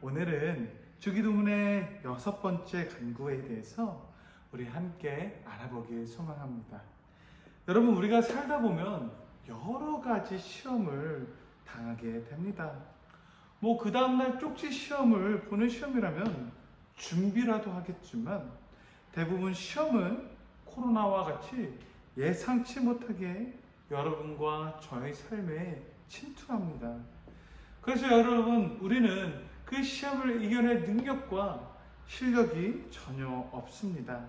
오늘은 주기도문의 여섯 번째 간구에 대해서 우리 함께 알아보길 소망합니다. 여러분, 우리가 살다 보면 여러 가지 시험을 당하게 됩니다. 뭐, 그 다음날 쪽지 시험을 보는 시험이라면 준비라도 하겠지만 대부분 시험은 코로나와 같이 예상치 못하게 여러분과 저의 삶에 침투합니다. 그래서 여러분, 우리는 그 시험을 이겨낼 능력과 실력이 전혀 없습니다.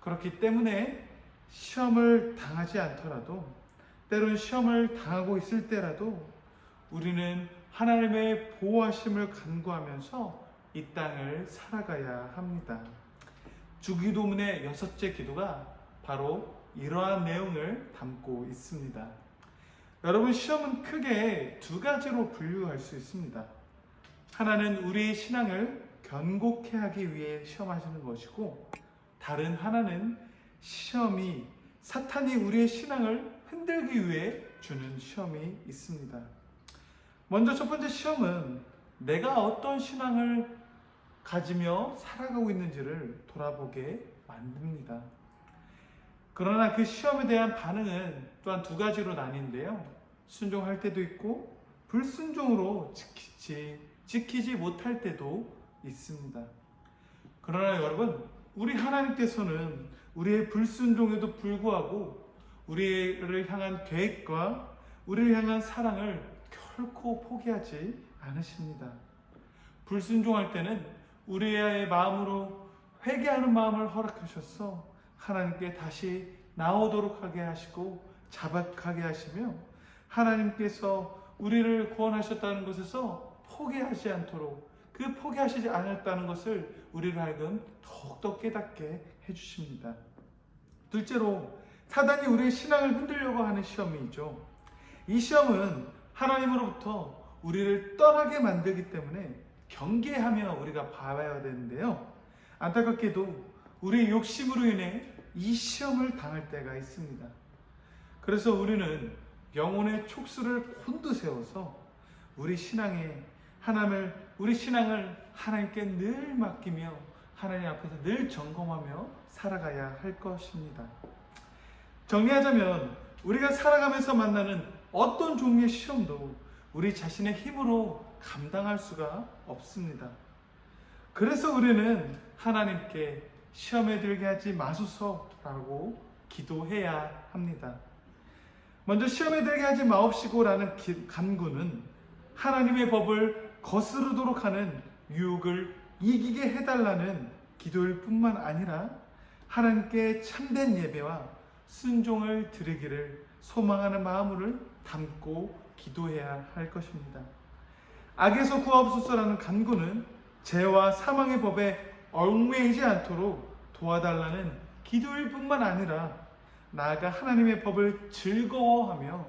그렇기 때문에 시험을 당하지 않더라도, 때론 시험을 당하고 있을 때라도 우리는 하나님의 보호하심을 간구하면서 이 땅을 살아가야 합니다. 주기도문의 여섯째 기도가 바로 이러한 내용을 담고 있습니다. 여러분, 시험은 크게 두 가지로 분류할 수 있습니다. 하나는 우리의 신앙을 견고케 하기 위해 시험하시는 것이고, 다른 하나는 시험이 사탄이 우리의 신앙을 흔들기 위해 주는 시험이 있습니다. 먼저 첫 번째 시험은 내가 어떤 신앙을 가지며 살아가고 있는지를 돌아보게 만듭니다. 그러나 그 시험에 대한 반응은 또한 두 가지로 나뉜데요. 순종할 때도 있고 불순종으로 지키지, 지키지 못할 때도 있습니다. 그러나 여러분, 우리 하나님께서는 우리의 불순종에도 불구하고 우리를 향한 계획과 우리를 향한 사랑을 결코 포기하지 않으십니다. 불순종할 때는 우리의 마음으로 회개하는 마음을 허락하셔서 하나님께 다시 나오도록 하게 하시고 자박하게 하시며 하나님께서 우리를 구원하셨다는 것에서 포기하지 않도록 그 포기하시지 않았다는 것을 우리를 하여금 더욱더 깨닫게 해주십니다. 둘째로 사단이 우리의 신앙을 흔들려고 하는 시험이죠. 이 시험은 하나님으로부터 우리를 떠나게 만들기 때문에 경계하며 우리가 봐야 되는데요. 안타깝게도 우리의 욕심으로 인해 이 시험을 당할 때가 있습니다. 그래서 우리는 영혼의 촉수를 곤두세워서 우리 신앙에 하나님을 우리 신앙을 하나님께 늘 맡기며 하나님 앞에서 늘 점검하며 살아가야 할 것입니다. 정리하자면 우리가 살아가면서 만나는 어떤 종류의 시험도 우리 자신의 힘으로 감당할 수가 없습니다. 그래서 우리는 하나님께 시험에 들게 하지 마소서라고 기도해야 합니다. 먼저 시험에 들게 하지 마옵시고라는 기- 간구는 하나님의 법을 거스르도록 하는 유혹을 이기게 해달라는 기도일 뿐만 아니라 하나님께 참된 예배와 순종을 드리기를 소망하는 마음을 담고 기도해야 할 것입니다. 악에서 구하옵소서라는 간구는 죄와 사망의 법에 얽매이지 않도록 도와달라는 기도일 뿐만 아니라 나아가 하나님의 법을 즐거워하며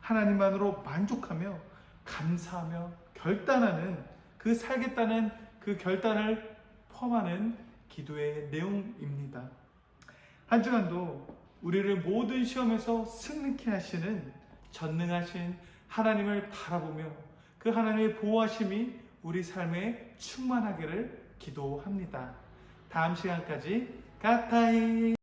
하나님만으로 만족하며 감사하며 결단하는 그 살겠다는 그 결단을 포함하는 기도의 내용입니다. 한 주간도 우리를 모든 시험에서 승리케 하시는 전능하신 하나님을 바라보며 그 하나님의 보호하심이 우리 삶에 충만하기를 기도합니다. 다음 시간까지 가타이